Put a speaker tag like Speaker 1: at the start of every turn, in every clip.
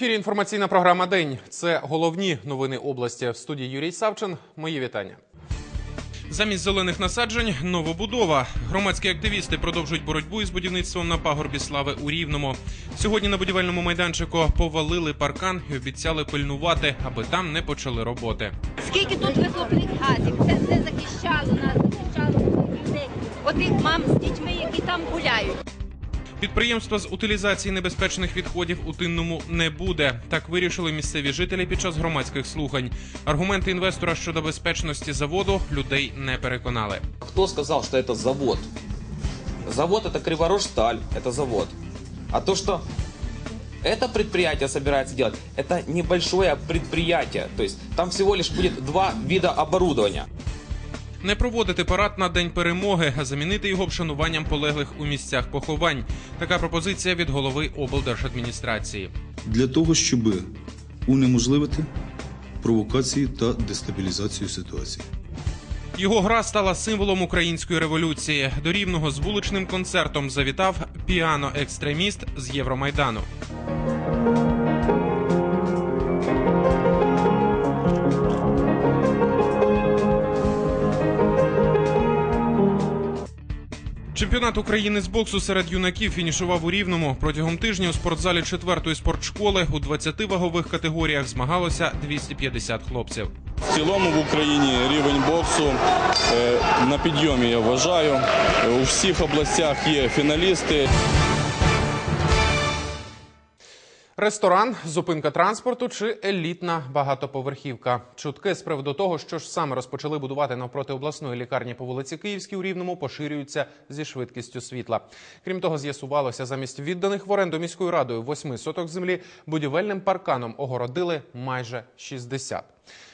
Speaker 1: Ефірі інформаційна програма День. Це головні новини області. В студії Юрій Савчин. Мої вітання. Замість зелених насаджень новобудова. Громадські активісти продовжують боротьбу із будівництвом на пагорбі слави у Рівному. Сьогодні на будівельному майданчику повалили паркан і обіцяли пильнувати, аби там не почали роботи.
Speaker 2: Скільки тут вихлопних газів? Це все захищало нас, захищало людей, отих мам з дітьми, які там гуляють.
Speaker 1: Підприємства з утилізації небезпечних відходів у Тинному не буде. Так вирішили місцеві жителі під час громадських слухань. Аргументи інвестора щодо безпечності заводу людей не переконали.
Speaker 3: Кто сказал, что это завод? Завод это Криворожсталь, это завод. А то, что это предприятие собирается делать, это небольшое предприятие. То есть там всего лишь будет два вида оборудования.
Speaker 1: Не проводити парад на день перемоги, а замінити його вшануванням полеглих у місцях поховань. Така пропозиція від голови облдержадміністрації.
Speaker 4: для того, щоб унеможливити провокації та дестабілізацію ситуації.
Speaker 1: Його гра стала символом української революції. До рівного з вуличним концертом завітав піано-екстреміст з Євромайдану. Чемпіонат України з боксу серед юнаків фінішував у Рівному. Протягом тижня у спортзалі четвертої спортшколи у 20 вагових категоріях змагалося 250 хлопців.
Speaker 5: В цілому в Україні рівень боксу е, на підйомі, я вважаю. У всіх областях є фіналісти.
Speaker 1: Ресторан, зупинка транспорту чи елітна багатоповерхівка. Чутки з приводу того, що ж саме розпочали будувати навпроти обласної лікарні по вулиці Київській у Рівному, поширюються зі швидкістю світла. Крім того, з'ясувалося, замість відданих в оренду міською радою восьми соток землі будівельним парканом огородили майже 60.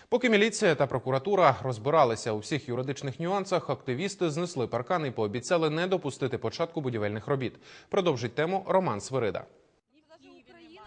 Speaker 1: Поки міліція та прокуратура розбиралися у всіх юридичних нюансах, активісти знесли паркан і пообіцяли не допустити початку будівельних робіт. Продовжить тему Роман Свирида.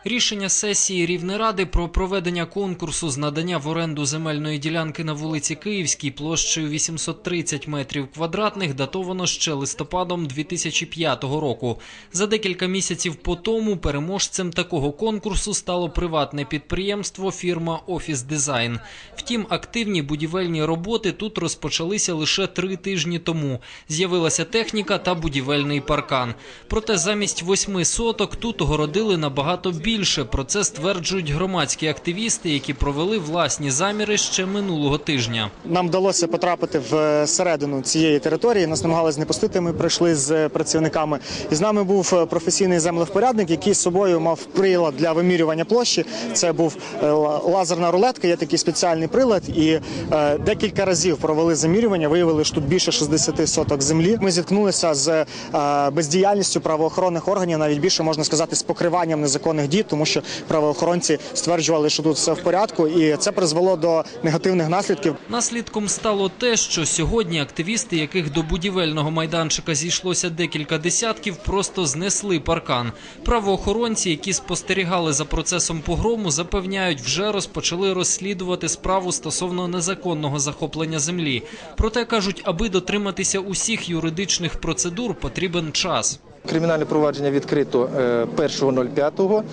Speaker 6: Рішення сесії Рівнеради про проведення конкурсу з надання в оренду земельної ділянки на вулиці Київській площею 830 метрів квадратних датовано ще листопадом 2005 року. За декілька місяців по тому переможцем такого конкурсу стало приватне підприємство фірма Офіс Дизайн. Втім, активні будівельні роботи тут розпочалися лише три тижні тому. З'явилася техніка та будівельний паркан. Проте замість восьми соток тут огородили набагато більше. Про це стверджують громадські активісти, які провели власні заміри ще минулого тижня.
Speaker 7: Нам вдалося потрапити в середину цієї території. Нас намагалися не пустити. Ми прийшли з працівниками. І з нами був професійний землевпорядник, який з собою мав прилад для вимірювання площі. Це був е, лазерна рулетка. Є такий спеціальний прилад. І е, декілька разів провели замірювання. Виявили, що тут більше 60 соток землі. Ми зіткнулися з е, бездіяльністю правоохоронних органів, навіть більше можна сказати, з покриванням незаконних дій, тому що правоохоронці стверджували, що тут все в порядку, і це призвело до негативних наслідків.
Speaker 6: Наслідком стало те, що сьогодні активісти, яких до будівельного майданчика зійшлося декілька десятків, просто знесли паркан. Правоохоронці, які спостерігали за процесом погрому, запевняють, вже розпочали розслідувати справу стосовно незаконного захоплення землі. Проте кажуть, аби дотриматися усіх юридичних процедур, потрібен час.
Speaker 8: Кримінальне провадження відкрито е, 1.05,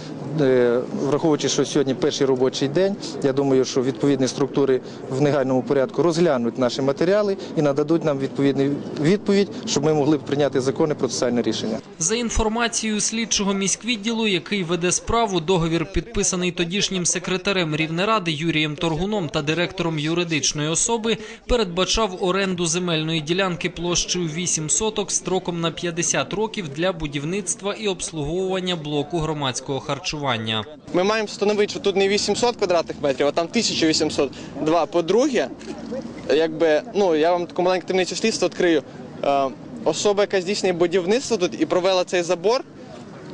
Speaker 8: е, враховуючи, що сьогодні перший робочий день. Я думаю, що відповідні структури в негайному порядку розглянуть наші матеріали і нададуть нам відповідну відповідь, щоб ми могли прийняти законне процесуальне рішення.
Speaker 6: За інформацією слідчого міськвідділу, який веде справу, договір підписаний тодішнім секретарем Рівнеради Юрієм Торгуном та директором юридичної особи, передбачав оренду земельної ділянки площею 8 соток строком на 50 років для будівництва і обслуговування блоку громадського харчування.
Speaker 9: Ми маємо встановити, що тут не 800 квадратних метрів, а там 1802. По-друге, якби, ну, я вам таку маленьку таємницю слідства відкрию. Е, особа, яка здійснює будівництво тут і провела цей забор,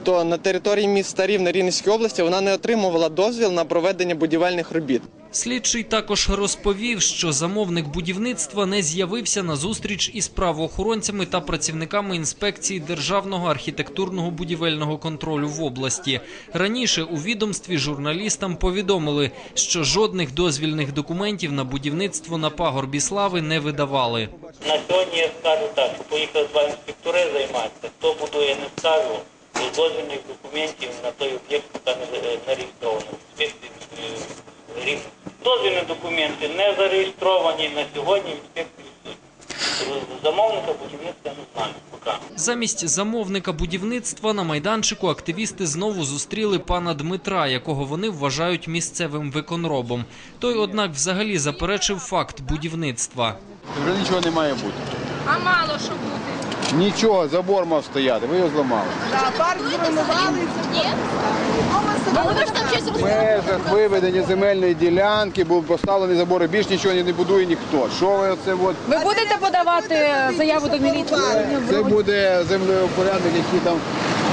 Speaker 9: то на території міста Рівне Рівненської області вона не отримувала дозвіл на проведення будівельних робіт.
Speaker 6: Слідчий також розповів, що замовник будівництва не з'явився на зустріч із правоохоронцями та працівниками інспекції державного архітектурного будівельного контролю в області. Раніше у відомстві журналістам повідомили, що жодних дозвільних документів на будівництво на пагорбі слави не видавали.
Speaker 10: На сьогодні я скажу так, що поїхали два інспектори займатися. Хто будує, не скажу. дозвільних документів на той об'єкт поки не, інспекції е, рівно. Дозвільні документи не зареєстровані на сьогодні в інспекції. Замовника будівництва не знаю.
Speaker 6: Замість замовника будівництва на майданчику активісти знову зустріли пана Дмитра, якого вони вважають місцевим виконробом. Той, однак, взагалі заперечив факт будівництва.
Speaker 11: Вже нічого не має бути.
Speaker 2: А мало що бути.
Speaker 11: Нічого, забор мав стояти, ви його зламали.
Speaker 2: Ні? парк зруйнували.
Speaker 11: В межах виведення земельної ділянки був поставлений забор, і більш нічого не будує ніхто. Що ви оце от?
Speaker 12: Ви будете подавати заяву до міліції?
Speaker 11: Це буде землеупорядник, який там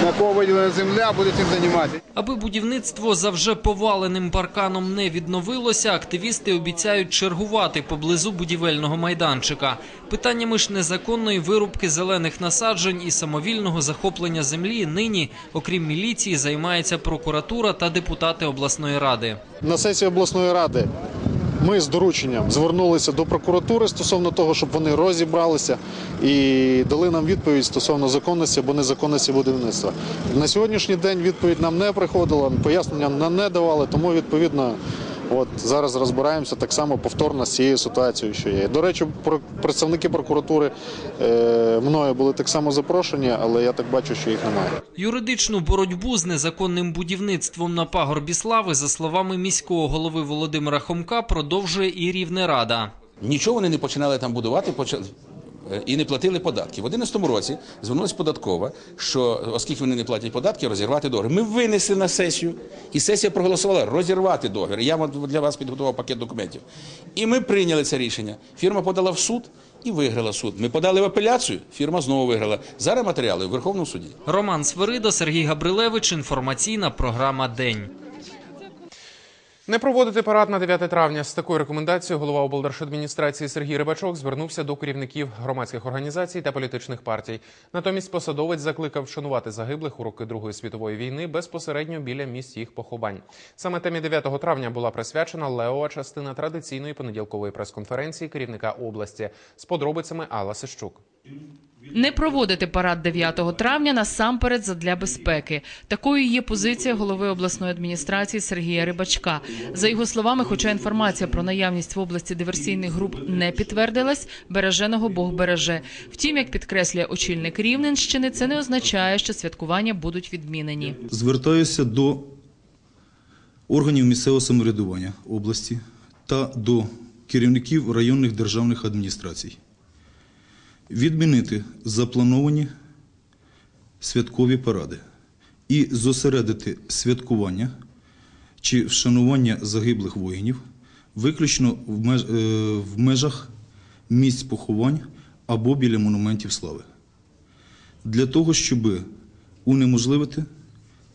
Speaker 11: на кого виділена земля, буде цим займатися.
Speaker 6: Аби будівництво за вже поваленим парканом не відновилося, активісти обіцяють чергувати поблизу будівельного майданчика. Питаннями ж незаконної вирубки зелених насаджень і самовільного захоплення землі нині, окрім міліції, займається прокуратура та депутати обласної ради.
Speaker 13: На сесії обласної ради ми з дорученням звернулися до прокуратури стосовно того, щоб вони розібралися і дали нам відповідь стосовно законності або незаконності будівництва. На сьогоднішній день відповідь нам не приходила, пояснення не давали, тому відповідно. От зараз розбираємося так само повторно з цією ситуацією, що є. До речі, про- представники прокуратури е, мною були так само запрошені, але я так бачу, що їх немає.
Speaker 6: Юридичну боротьбу з незаконним будівництвом на пагорбі слави, за словами міського голови Володимира Хомка, продовжує і Рівнерада.
Speaker 14: Нічого вони не починали там будувати і не платили податки. В 2011 році звернулася податкова, що оскільки вони не платять податки, розірвати договір. Ми винесли на сесію, і сесія проголосувала розірвати договір. Я для вас підготував пакет документів. І ми прийняли це рішення. Фірма подала в суд і виграла суд. Ми подали в апеляцію, фірма знову виграла. Зараз матеріали в Верховному суді.
Speaker 6: Роман Свирида, Сергій Габрилевич. Інформаційна програма День.
Speaker 1: Не проводити парад на 9 травня з такою рекомендацією голова облдержадміністрації Сергій Рибачок звернувся до керівників громадських організацій та політичних партій. Натомість посадовець закликав вшанувати загиблих у роки Другої світової війни безпосередньо біля місць їх поховань. Саме темі 9 травня була присвячена левова частина традиційної понеділкової прес-конференції керівника області з подробицями Алла Сищук.
Speaker 12: Не проводити парад 9 травня насамперед задля безпеки. Такою є позиція голови обласної адміністрації Сергія Рибачка. За його словами, хоча інформація про наявність в області диверсійних груп не підтвердилась, береженого Бог береже. Втім, як підкреслює очільник Рівненщини, це не означає, що святкування будуть відмінені.
Speaker 4: Звертаюся до органів місцевого самоврядування області та до керівників районних державних адміністрацій. Відмінити заплановані святкові паради і зосередити святкування чи вшанування загиблих воїнів виключно е, в межах місць поховань або біля монументів слави. Для того, щоб унеможливити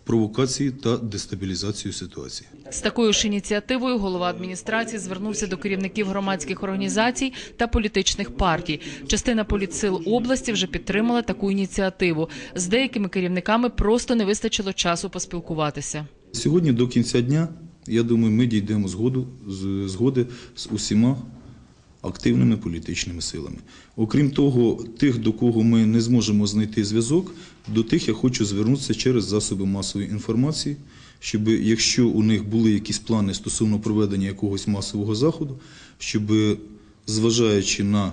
Speaker 4: провокації та дестабілізацію ситуації.
Speaker 12: З такою ж ініціативою голова адміністрації звернувся до керівників громадських організацій та політичних партій. Частина політсил області вже підтримала таку ініціативу. З деякими керівниками просто не вистачило часу поспілкуватися.
Speaker 4: Сьогодні до кінця дня, я думаю, ми дійдемо згоду, згоди з усіма активними політичними силами. Окрім того, тих, до кого ми не зможемо знайти зв'язок, до тих я хочу звернутися через засоби масової інформації, щоб якщо у них були якісь плани стосовно проведення якогось масового заходу, щоб зважаючи на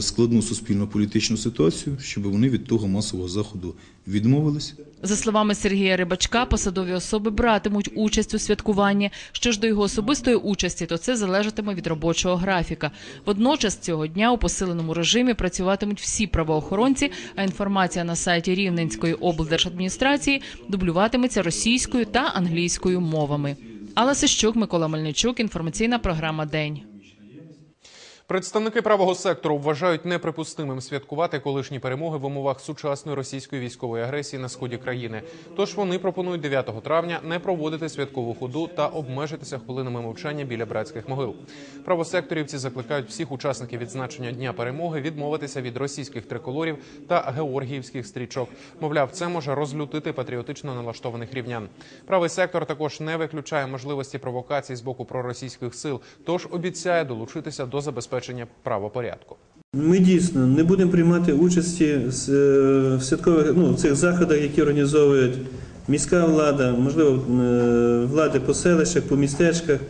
Speaker 4: складну суспільно-політичну ситуацію, щоб вони від того масового заходу відмовились.
Speaker 12: За словами Сергія Рибачка, посадові особи братимуть участь у святкуванні. Що ж до його особистої участі, то це залежатиме від робочого графіка. Водночас цього дня у посиленому режимі працюватимуть всі правоохоронці, а інформація на сайті Рівненської облдержадміністрації дублюватиметься російською та англійською мовами. Алла Сищук, Микола Мельничук. Інформаційна програма День.
Speaker 1: Представники правого сектору вважають неприпустимим святкувати колишні перемоги в умовах сучасної російської військової агресії на сході країни. Тож вони пропонують 9 травня не проводити святкову ходу та обмежитися хвилинами мовчання біля братських могил. Правосекторівці закликають всіх учасників відзначення дня перемоги відмовитися від російських триколорів та георгіївських стрічок. Мовляв, це може розлютити патріотично налаштованих рівнян. Правий сектор також не виключає можливості провокацій з боку проросійських сил, тож обіцяє долучитися до забезпечення правопорядку.
Speaker 15: Ми дійсно не будемо приймати участі е, в святкових ну, цих заходах, які організовують міська влада, можливо, е, влади по селищах, по містечках.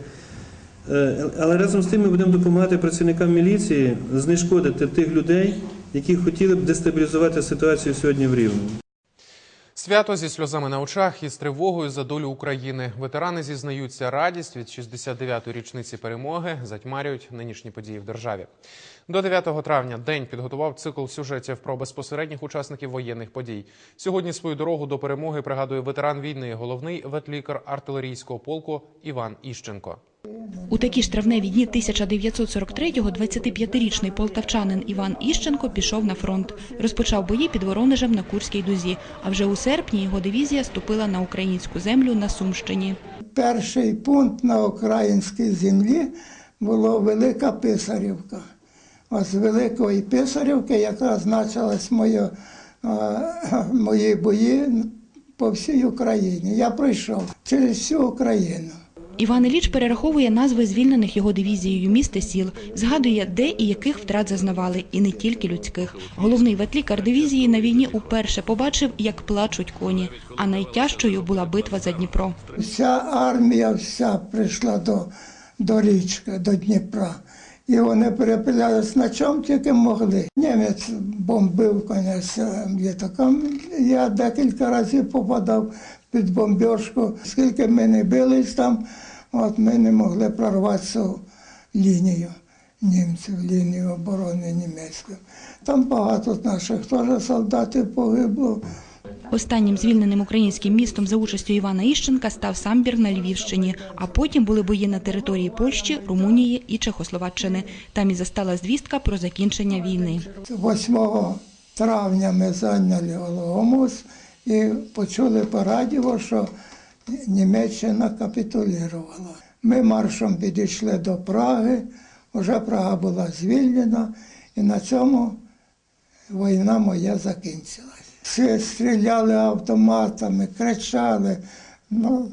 Speaker 15: Е, Але разом з тим ми будемо допомагати працівникам міліції знешкодити тих людей, які хотіли б дестабілізувати ситуацію сьогодні в Рівному.
Speaker 1: Свято зі сльозами на очах і з тривогою за долю України. Ветерани зізнаються, радість від 69-ї річниці перемоги затьмарюють нинішні події в державі. До 9 травня день підготував цикл сюжетів про безпосередніх учасників воєнних подій. Сьогодні свою дорогу до перемоги пригадує ветеран війни, головний ветлікар артилерійського полку Іван Іщенко.
Speaker 16: У такі ж травневі дні 1943-го 25-річний полтавчанин Іван Іщенко пішов на фронт. Розпочав бої під Воронежем на Курській дузі. А вже у серпні його дивізія ступила на українську землю на Сумщині.
Speaker 17: Перший пункт на українській землі було Велика Писарівка. Ось з Великої Писарівки якраз почались мої, е, мої бої по всій Україні. Я пройшов через всю Україну.
Speaker 16: Іван Іліч перераховує назви звільнених його дивізією міст і сіл, згадує, де і яких втрат зазнавали, і не тільки людських. Головний ветлікар дивізії на війні уперше побачив, як плачуть коні. А найтяжчою була битва за Дніпро.
Speaker 17: Вся армія вся прийшла до, до річки, до Дніпра. І вони перепилялись на чому тільки могли. Німець бомбив, звісно, літаком. Я декілька разів попадав під бомбіжку. Скільки ми не бились там, от ми не могли прорвати цю лінію німців, лінію оборони німецької. Там багато наших теж солдатів погибло.
Speaker 16: Останнім звільненим українським містом за участю Івана Іщенка став Самбір на Львівщині, а потім були бої на території Польщі, Румунії і Чехословаччини. Там і застала звістка про закінчення війни.
Speaker 17: 8 травня ми зайняли зайнялиОлогомус і почули по радіо, що Німеччина капітулірувала. Ми маршем підійшли до Праги, вже Прага була звільнена, і на цьому війна моя закінчилась. Всі стріляли автоматами, кричали. Ну,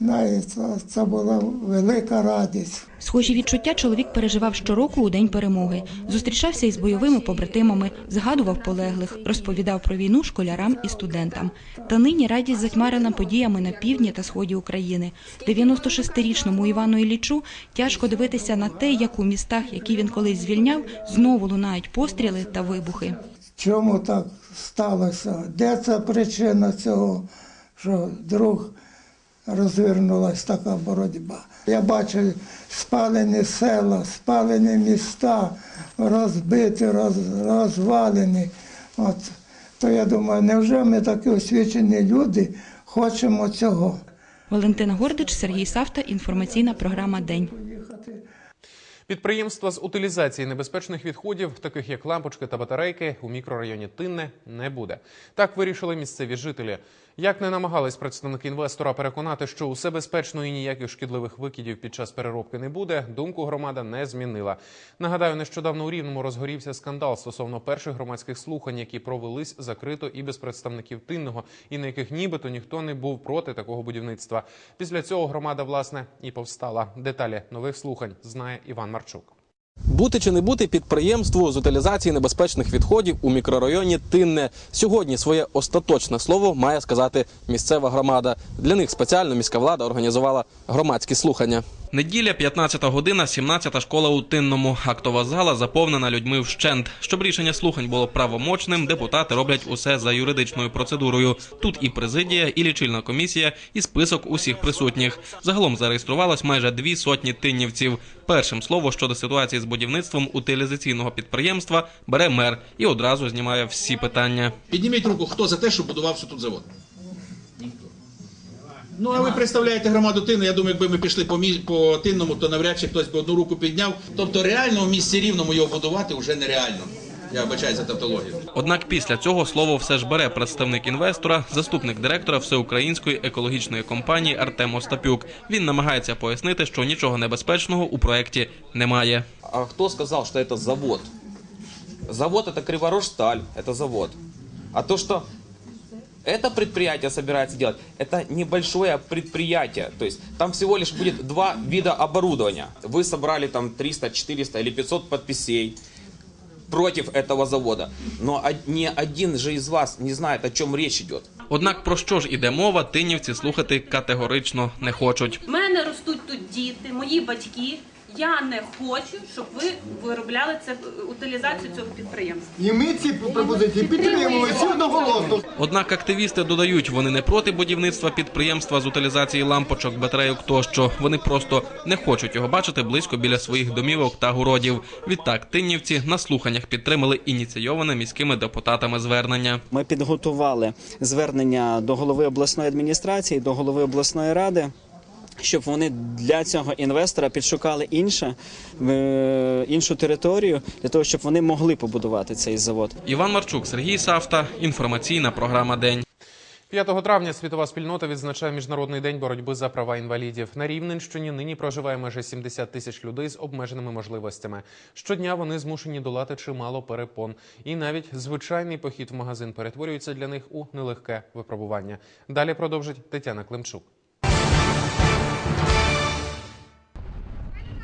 Speaker 17: знаєте, це була велика радість.
Speaker 16: Схожі відчуття чоловік переживав щороку у день перемоги. Зустрічався із бойовими побратимами, згадував полеглих, розповідав про війну школярам і студентам. Та нині радість затьмарена подіями на півдні та сході України. 96-річному Івану Іллічу тяжко дивитися на те, як у містах, які він колись звільняв, знову лунають постріли та вибухи.
Speaker 17: Чому так сталося? Де це причина цього, що друг розвернулася така боротьба? Я бачив спалені села, спалені міста, розбиті, роз, розвалені. От. То я думаю, невже ми такі освічені люди хочемо цього?
Speaker 16: Валентина Гордич, Сергій Савта. Інформаційна програма День.
Speaker 1: Підприємства з утилізації небезпечних відходів, таких як лампочки та батарейки, у мікрорайоні Тинне не буде. Так вирішили місцеві жителі. Як не намагались представники інвестора переконати, що усе безпечно і ніяких шкідливих викидів під час переробки не буде, думку громада не змінила. Нагадаю, нещодавно у Рівному розгорівся скандал стосовно перших громадських слухань, які провелись закрито і без представників тинного, і на яких нібито ніхто не був проти такого будівництва. Після цього громада власне і повстала. Деталі нових слухань знає Іван Марчук.
Speaker 18: Бути чи не бути підприємству з утилізації небезпечних відходів у мікрорайоні Тинне. Сьогодні своє остаточне слово має сказати місцева громада. Для них спеціально міська влада організувала громадські слухання.
Speaker 19: Неділя, 15 година, 17-та школа у Тинному. Актова зала заповнена людьми вщент. Щоб рішення слухань було правомочним, депутати роблять усе за юридичною процедурою. Тут і президія, і лічильна комісія, і список усіх присутніх. Загалом зареєструвалось майже дві сотні тиннівців. Першим слово щодо ситуації з будівництвом утилізаційного підприємства бере мер і одразу знімає всі питання.
Speaker 14: Підніміть руку, хто за те, що будувався тут завод? Ну, а ви представляєте громаду Тину. Я думаю, якби ми пішли по, мі... по Тинному, то навряд чи хтось би одну руку підняв. Тобто реально в місті рівному його будувати вже нереально. Я вибачаю за тавтологію.
Speaker 19: Однак після цього слово все ж бере представник інвестора, заступник директора всеукраїнської екологічної компанії Артем Остапюк. Він намагається пояснити, що нічого небезпечного у проєкті немає.
Speaker 3: А кто сказал, что это завод? Завод это Криворожсталь, это завод. А то, что это предприятие собирается делать, это небольшое предприятие. То есть там всего лишь будет два вида оборудования. Вы собрали там 300, 400 или 500 подписей. против этого завода. Но од- ни один же из вас не знает, о чем речь идет.
Speaker 19: Однак про що ж іде мова, тинівці слухати категорично не хочуть.
Speaker 20: У мене ростуть тут діти, мої батьки. Я не хочу, щоб ви виробляли це утилізацію цього підприємства.
Speaker 11: І ми ці пропозиції підтримуємо всі одноголосно.
Speaker 19: Однак активісти додають, вони не проти будівництва підприємства з утилізації лампочок, батарейок тощо. Вони просто не хочуть його бачити близько біля своїх домівок та городів. Відтак, тиннівці на слуханнях підтримали ініційоване міськими депутатами звернення.
Speaker 21: Ми підготували звернення до голови обласної адміністрації, до голови обласної ради. Щоб вони для цього інвестора підшукали інше, е, іншу територію для того, щоб вони могли побудувати цей завод.
Speaker 19: Іван Марчук, Сергій Савта. Інформаційна програма День.
Speaker 1: 5 травня світова спільнота відзначає міжнародний день боротьби за права інвалідів. На Рівненщині нині проживає майже 70 тисяч людей з обмеженими можливостями. Щодня вони змушені долати чимало перепон, і навіть звичайний похід в магазин перетворюється для них у нелегке випробування. Далі продовжить Тетяна Климчук.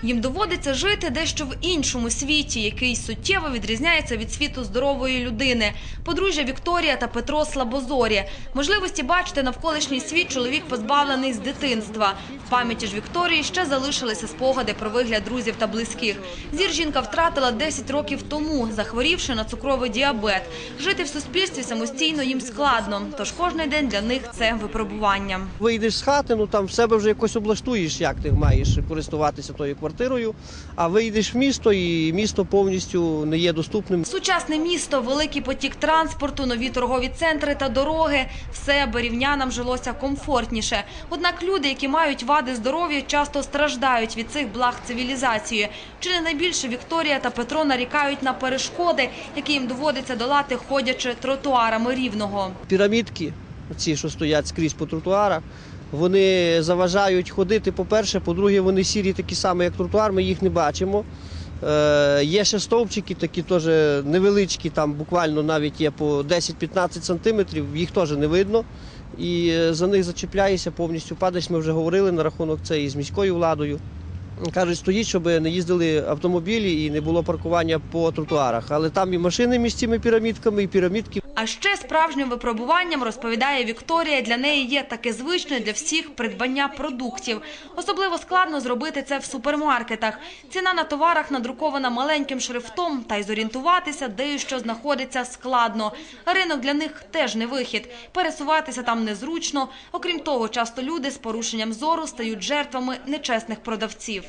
Speaker 22: Їм доводиться жити дещо в іншому світі, який суттєво відрізняється від світу здорової людини. Подружжя Вікторія та Петро слабозорі. Можливості бачити навколишній світ чоловік позбавлений з дитинства. В пам'яті ж Вікторії ще залишилися спогади про вигляд друзів та близьких. Зір жінка втратила 10 років тому, захворівши на цукровий діабет. Жити в суспільстві самостійно їм складно, тож кожний день для них це випробування.
Speaker 23: Вийдеш з хати, ну там в себе вже якось облаштуєш, як ти маєш користуватися тою квартирою. А вийдеш в місто, і місто повністю не є доступним.
Speaker 22: Сучасне місто, великий потік транспорту, нові торгові центри та дороги – все аби рівнянам жилося комфортніше. Однак люди, які мають вади здоров'я, часто страждають від цих благ цивілізації. Чи не найбільше Вікторія та Петро нарікають на перешкоди, які їм доводиться долати, ходячи тротуарами Рівного.
Speaker 23: Пірамідки, ці, що стоять скрізь по тротуарах, вони заважають ходити. По-перше, по-друге, вони сірі такі самі, як тротуар, ми їх не бачимо. Е, є ще стовпчики, такі теж невеличкі, там буквально навіть є по 10-15 сантиметрів, їх теж не видно. І е, за них зачіпляєшся, повністю падаєш. Ми вже говорили на рахунок це і з міською владою. Кажуть, стоїть, щоб не їздили автомобілі і не було паркування по тротуарах. Але там і машини між цими пірамідками, і пірамідки.
Speaker 22: А ще справжнім випробуванням, розповідає Вікторія, для неї є таке звичне для всіх придбання продуктів. Особливо складно зробити це в супермаркетах. Ціна на товарах надрукована маленьким шрифтом, та й зорієнтуватися, де і що знаходиться, складно. Ринок для них теж не вихід. Пересуватися там незручно. Окрім того, часто люди з порушенням зору стають жертвами нечесних продавців.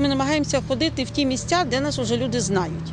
Speaker 24: Ми намагаємося ходити в ті місця, де нас вже люди знають.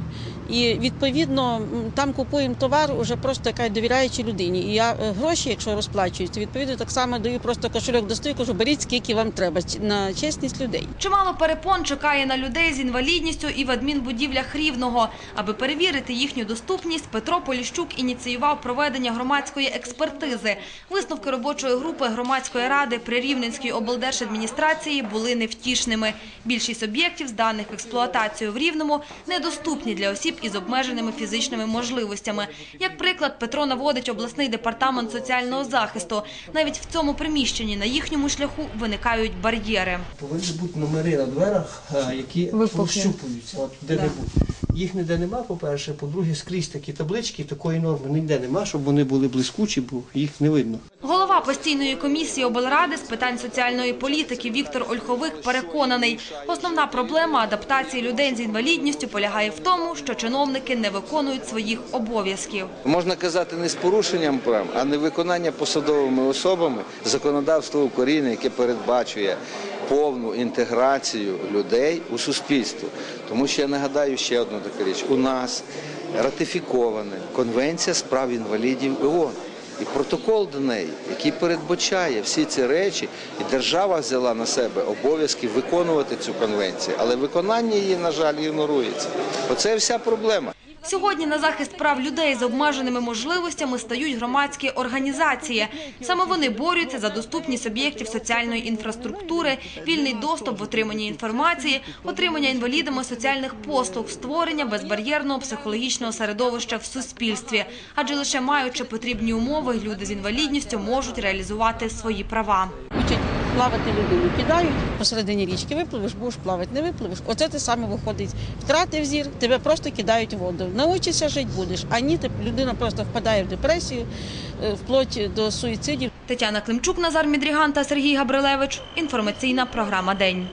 Speaker 24: І відповідно там купуємо товар уже просто яка довіряючи людині. І я е, гроші, якщо розплачуюсь, то відповідно так само даю просто кошельок достаю, кажу, беріть скільки вам треба на чесність людей.
Speaker 22: Чимало перепон чекає на людей з інвалідністю і в адмінбудівлях Рівного. Аби перевірити їхню доступність, Петро Поліщук ініціював проведення громадської експертизи. Висновки робочої групи громадської ради при Рівненській облдержадміністрації були невтішними. Більшість об'єктів, зданих в експлуатацію в Рівному, недоступні для осіб із обмеженими фізичними можливостями. Як приклад, Петро наводить обласний департамент соціального захисту. Навіть в цьому приміщенні на їхньому шляху виникають бар'єри.
Speaker 23: Повинні бути номери на дверах, е, які розщупуються, от де-небудь. Їх ніде нема, по-перше. По-друге, скрізь такі таблички, такої норми ніде нема, щоб вони були блискучі, бо їх не видно.
Speaker 22: Голова постійної комісії облради з питань соціальної політики Віктор Ольховик переконаний, основна проблема адаптації людей з інвалідністю полягає в тому, що чиновники не виконують своїх обов'язків.
Speaker 25: Можна казати не з порушенням прав, а не виконання посадовими особами законодавства України, яке передбачує повну інтеграцію людей у суспільство. Тому що я нагадаю ще одну таку річ: у нас ратифікована конвенція з прав інвалідів ООН. І протокол до неї, який передбачає всі ці речі, і держава взяла на себе обов'язки виконувати цю конвенцію, але виконання її, на жаль, ігнорується. Оце вся проблема.
Speaker 22: Сьогодні на захист прав людей з обмеженими можливостями стають громадські організації. Саме вони борються за доступність об'єктів соціальної інфраструктури, вільний доступ в отриманні інформації, отримання інвалідами соціальних послуг, створення безбар'єрного психологічного середовища в суспільстві. Адже лише маючи потрібні умови, люди з інвалідністю можуть реалізувати свої права.
Speaker 24: Плавати людину. Кидають посередині річки, випливеш, будеш плавати, не випливеш. Оце ти саме виходить. Втратив зір, тебе просто кидають в воду. Научишся жити будеш. А ні, ти- людина просто впадає в депресію, е, вплоть до суїцидів.
Speaker 22: Тетяна Климчук, Назар Мідріган та Сергій Габрилевич. Інформаційна програма День.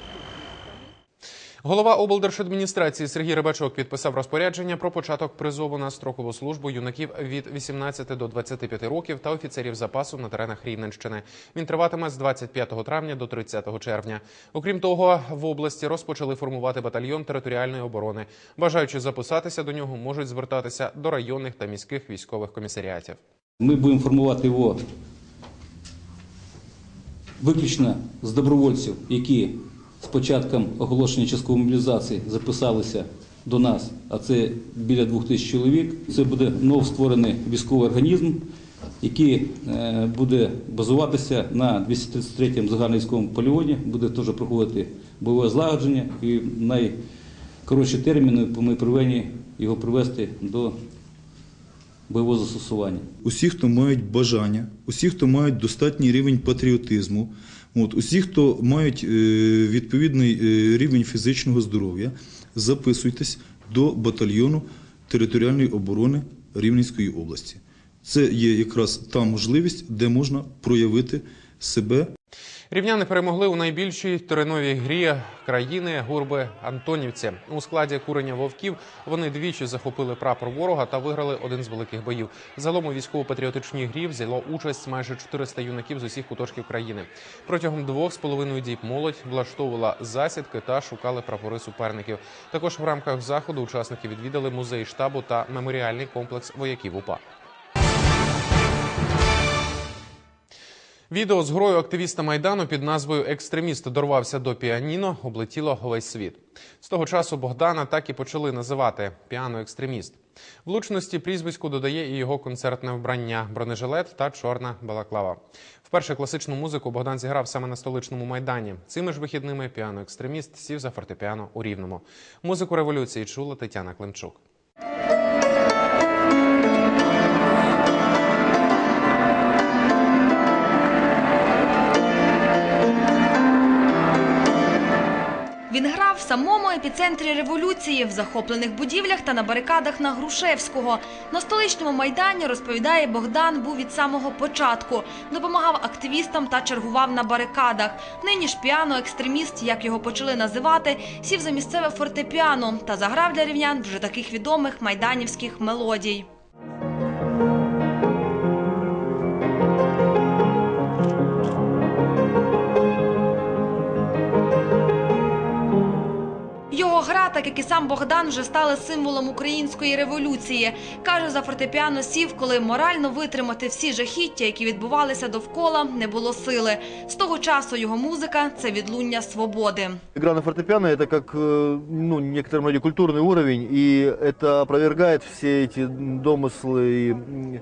Speaker 1: Голова облдержадміністрації Сергій Рибачок підписав розпорядження про початок призову на строкову службу юнаків від 18 до 25 років та офіцерів запасу на теренах Рівненщини. Він триватиме з 25 травня до 30 червня. Окрім того, в області розпочали формувати батальйон територіальної оборони. Бажаючи записатися до нього, можуть звертатися до районних та міських військових комісаріатів.
Speaker 26: Ми будемо формувати його виключно з добровольців, які з початком оголошення часткової мобілізації записалися до нас, а це біля двох тисяч чоловік. Це буде новостворений військовий організм, який е, буде базуватися на 233-му загальновійськовому полігоні, буде теж проходити бойове злагодження і найкоротші терміни ми повинні його привести до бойового застосування.
Speaker 4: Усі, хто мають бажання, усі, хто мають достатній рівень патріотизму, от, усі, хто мають е, відповідний е, рівень фізичного здоров'я, записуйтесь до батальйону територіальної оборони Рівненської області. Це є якраз та можливість, де можна проявити себе
Speaker 1: Рівняни перемогли у найбільшій тереновій грі країни Гурби Антонівці. У складі курення вовків вони двічі захопили прапор ворога та виграли один з великих боїв. Загалом у військово-патріотичній грі взяло участь майже 400 юнаків з усіх куточків країни. Протягом двох з половиною діб молодь влаштовувала засідки та шукали прапори суперників. Також в рамках заходу учасники відвідали музей штабу та меморіальний комплекс вояків УПА. Відео з грою активіста майдану під назвою Екстреміст дорвався до піаніно облетіло весь світ. З того часу Богдана так і почали називати піано-екстреміст. Влучності прізвиську додає і його концертне вбрання, бронежилет та чорна балаклава. Вперше класичну музику Богдан зіграв саме на столичному майдані. Цими ж вихідними піано-екстреміст сів за фортепіано у Рівному. Музику революції чула Тетяна Климчук.
Speaker 22: Він грав в самому епіцентрі революції, в захоплених будівлях та на барикадах на Грушевського. На столичному майдані, розповідає Богдан, був від самого початку. Допомагав активістам та чергував на барикадах. Нині ж піано-екстреміст, як його почали називати, сів за місцеве фортепіано та заграв для рівнян вже таких відомих майданівських мелодій. гра, так як і сам Богдан, вже стали символом української революції. Каже, за фортепіано сів, коли морально витримати всі жахіття, які відбувалися довкола, не було сили. З того часу його музика це відлуння свободи.
Speaker 27: Игра на фортепиано это как э, ну, в некотором роде культурный уровень, и это опровергает все эти домыслы и м,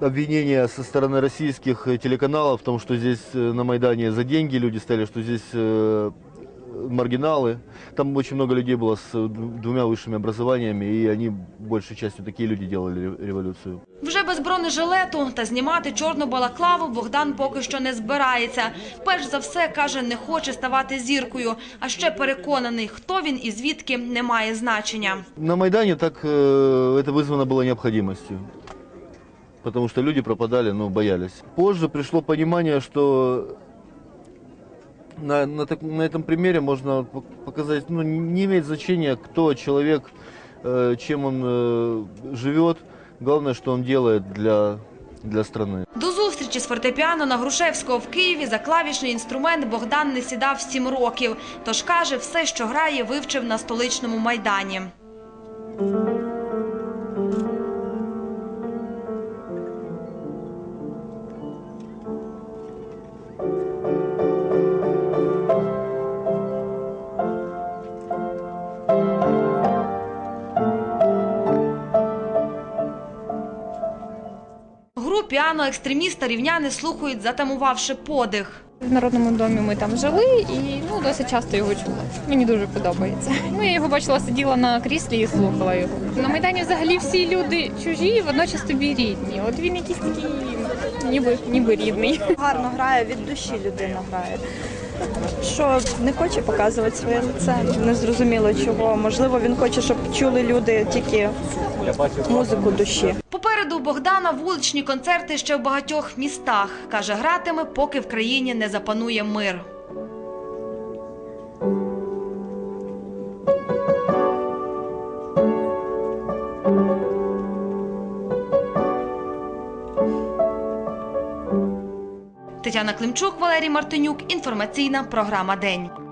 Speaker 27: обвинения со стороны российских э, телеканалов в том, что здесь э, на Майдане за деньги люди стояли, что здесь э, маргиналы. Там очень много людей было с э, д- двумя высшими образованиями, и они большей частью такие люди делали ре- революцию.
Speaker 22: Вже без бронежилету та знімати чорну балаклаву Богдан поки що не збирається. Перш за все, каже, не хоче ставати зіркою, а ще переконаний, хто він і звідки не має значення.
Speaker 27: На Майдане так э, это вызвано было необходимостью. Потому что люди пропадали, но боялись. Позже пришло понимание, что на, на, так- на этом примере можно пок- показать, ну, не имеет значения, кто человек, э, чем он э, живет. Главное, что он делает для, для страны.
Speaker 22: До зустрічі з фортепіано на Грушевського в Києві за клавішний інструмент Богдан не сідав сім років. Тож каже, все, що грає, вивчив на столичному майдані. Піано екстреміста рівняни слухають, затамувавши подих.
Speaker 28: В народному домі ми там жили і ну досить часто його чула. Мені дуже подобається. Ну я його бачила, сиділа на кріслі і слухала його. На майдані взагалі всі люди чужі, водночас тобі рідні. От він якийсь такий, ніби, ніби рідний.
Speaker 29: Гарно грає, від душі людина грає. Що не хоче показувати своє лице, незрозуміло чого. Можливо, він хоче, щоб чули люди тільки музику душі.
Speaker 22: Попереду Богдана вуличні концерти ще в багатьох містах. Каже, гратиме, поки в країні не запанує мир. Тетяна Климчук, Валерій Мартинюк. Інформаційна програма День.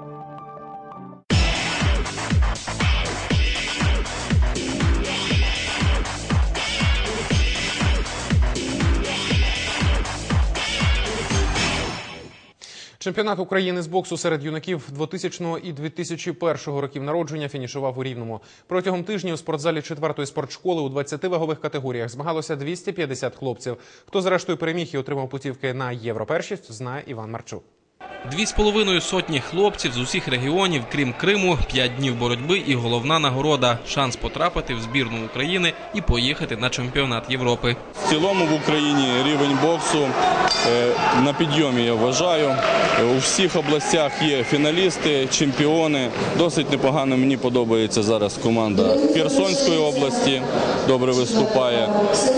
Speaker 1: Чемпіонат України з боксу серед юнаків 2000 і 2001 років народження фінішував у Рівному. Протягом тижня у спортзалі 4-ї спортшколи у 20 вагових категоріях змагалося 250 хлопців. Хто зрештою переміг і отримав путівки на європершість, знає Іван Марчук.
Speaker 19: Дві з половиною сотні хлопців з усіх регіонів, крім Криму, п'ять днів боротьби і головна нагорода шанс потрапити в збірну України і поїхати на чемпіонат Європи.
Speaker 30: В цілому в Україні рівень боксу е, на підйомі, я вважаю. У всіх областях є фіналісти, чемпіони. Досить непогано мені подобається зараз команда Херсонської області. Добре виступає.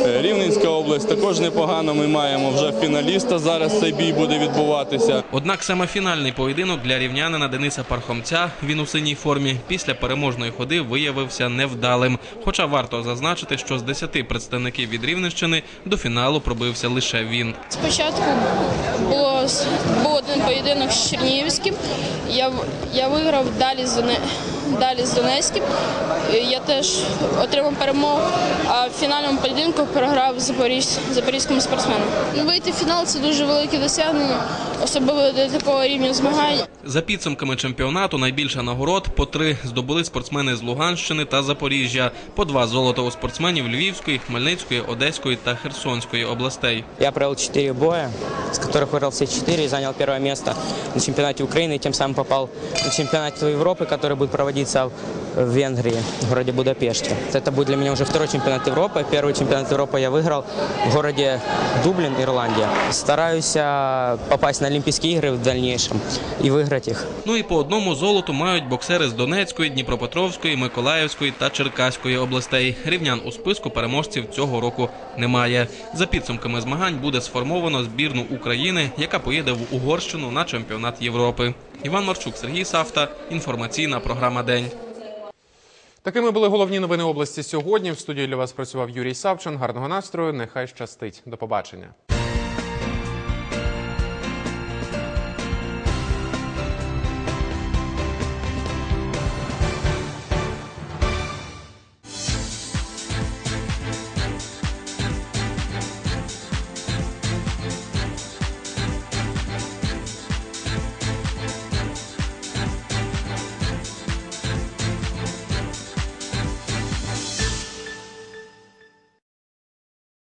Speaker 30: Е, Рівненська область також непогано. Ми маємо вже фіналіста. Зараз цей бій буде відбуватися.
Speaker 19: Однак саме фінальний поєдинок для рівнянина Дениса Пархомця, він у синій формі, після переможної ходи виявився невдалим. Хоча варто зазначити, що з 10 представників від Рівненщини до фіналу пробився лише він.
Speaker 31: Спочатку було, був один поєдинок з Чернігівським. Я, я виграв далі з, далі з Донецьким. Е, Я теж отримав перемогу, а в фінальному поєдинку програв Запорізь, запорізькому спортсмену. Вийти в фінал це дуже велике досягнення, особливо для такого рівня змагань.
Speaker 19: За підсумками чемпіонату найбільше нагород по три здобули спортсмени з Луганщини та Запоріжжя, по два золота у спортсменів Львівської, Хмельницької, Одеської та Херсонської областей.
Speaker 32: Я провел четыре боя, с которых выиграл все четыре и занял первое место на чемпионате Украины, и тем самым попал на чемпионат Европы, который будет проводиться в Венгрии, в городе Будапеште. Это будет для меня уже второй чемпионат Европы. Первый чемпионат Европы я выиграл в городе Дублин, Ирландия. Стараюсь а, попасть на Олимпийские игры в дальнейшем и выиграть их.
Speaker 19: Ну і по одному золоту мають боксери з Донецької, Дніпропетровської, Миколаївської та Черкаської областей. Рівнян у списку переможців цього року немає. За підсумками змагань буде сформовано збірну України, яка поїде в Угорщину на чемпіонат Європи. Іван Марчук, Сергій Савта. Інформаційна програма День.
Speaker 1: Такими були головні новини області сьогодні. В студії для вас працював Юрій Савчин. Гарного настрою. Нехай щастить. До побачення.